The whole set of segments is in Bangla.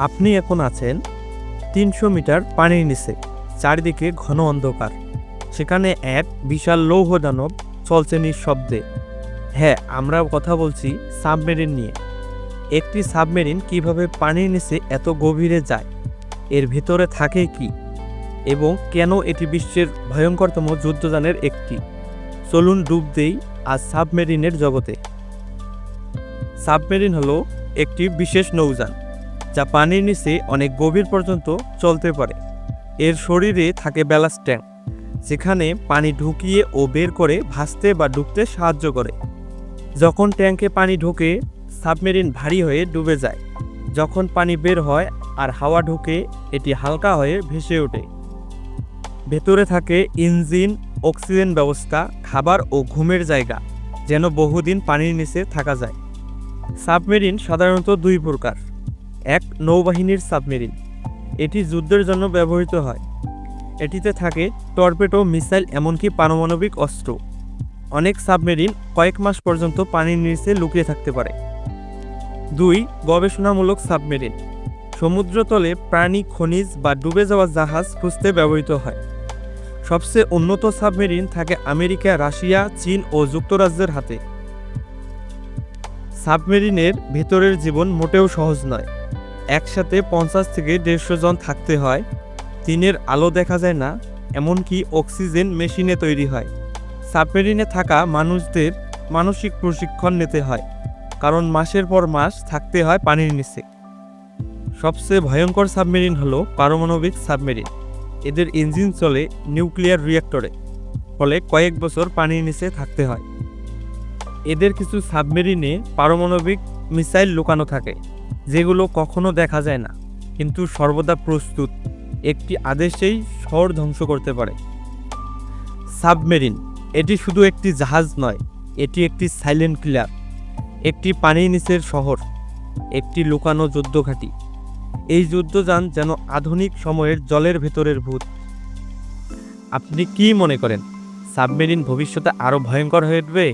আপনি এখন আছেন তিনশো মিটার পানির নিচে, চারিদিকে ঘন অন্ধকার। সেখানে এক বিশাল লৌহ দানব চলছে নিঃশব্দে। হ্যাঁ আমরা কথা বলছি সাবমেরিন নিয়ে। একটি সাবমেরিন কীভাবে পানির নিচে এত গভীরে যায়? এর ভিতরে থাকে কি? এবং কেন এটি বিশ্বের ভয়ঙ্করতম যুদ্ধযানের একটি? চলুন ডুব দেই আজ সাবমেরিনের জগতে। সাবমেরিন হলো একটি বিশেষ নৌযান। যা পানির নিচে অনেক গভীর পর্যন্ত চলতে পারে। এর শরীরে থাকে ব্যালাস্ট ট্যাঙ্ক, যেখানে পানি ঢুকিয়ে ও বের করে ভাসতে বা ডুবতে সাহায্য করে। যখন ট্যাঙ্কে পানি ঢোকে, সাবমেরিন ভারী হয়ে ডুবে যায়। যখন পানি বের হয় আর হাওয়া ঢুকে, এটি হালকা হয়ে ভেসে ওঠে। ভেতরে থাকে ইঞ্জিন, অক্সিজেন ব্যবস্থা, খাবার ও ঘুমের জায়গা, যেন বহুদিন পানির নিচে থাকা যায়। সাবমেরিন সাধারণত দুই প্রকার। এক নৌবাহিনীর সাবমেরিন। এটি যুদ্ধের জন্য ব্যবহৃত হয়। এটিতে থাকে টর্পেডো মিসাইল এমনকি পারমাণবিক অস্ত্র। অনেক সাবমেরিন কয়েক মাস পর্যন্ত পানির নিচে লুকিয়ে থাকতে পারে। দুই গবেষণামূলক সাবমেরিন। সমুদ্রতলে প্রাণী খনিজ বা ডুবে যাওয়া জাহাজ খুঁজতে ব্যবহৃত হয়। সবচেয়ে উন্নত সাবমেরিন থাকে আমেরিকা, রাশিয়া, চীন ও যুক্তরাজ্যের হাতে। সাবমেরিনের ভেতরের জীবন মোটেও সহজ নয়। একসাথে পঞ্চাশ থেকে দেড়শো জন থাকতে হয়। দিনের আলো দেখা যায় না, এমনকি অক্সিজেন মেশিনে তৈরি হয়। সাবমেরিনে থাকা মানুষদের মানসিক প্রশিক্ষণ নিতে হয়, কারণ মাসের পর মাস থাকতে হয় পানির নিচে। সবচেয়ে ভয়ঙ্কর সাবমেরিন হলো পারমাণবিক সাবমেরিন। এদের ইঞ্জিন চলে নিউক্লিয়ার রিয়েক্টরে, ফলে কয়েক বছর পানির নিচে থাকতে হয়। এদের কিছু সাবমেরিনে পারমাণবিক মিসাইল লুকানো থাকে। যেগুলো কখনো দেখা যায় না, কিন্তু সর্বদা প্রস্তুত। একটি আদেশেই শহর ধ্বংস করতে পারে। সাবমেরিন, এটি শুধু একটি জাহাজ নয়, এটি একটি সাইলেন্ট কিলার একটি পানির নিচের শহর, একটি লুকানো যুদ্ধঘাঁটি। এই যুদ্ধযান যেন আধুনিক সময়ের জলের ভেতরের ভূত। আপনি কি মনে করেন, সাবমেরিন ভবিষ্যতে আরও ভয়ঙ্কর হয়ে উঠবে?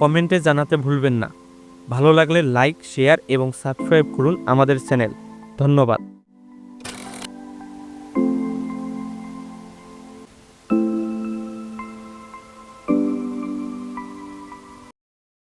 কমেন্টে জানাতে ভুলবেন না। ভালো লাগলে লাইক শেয়ার এবং সাবস্ক্রাইব করুন আমাদের চ্যানেল ধন্যবাদ।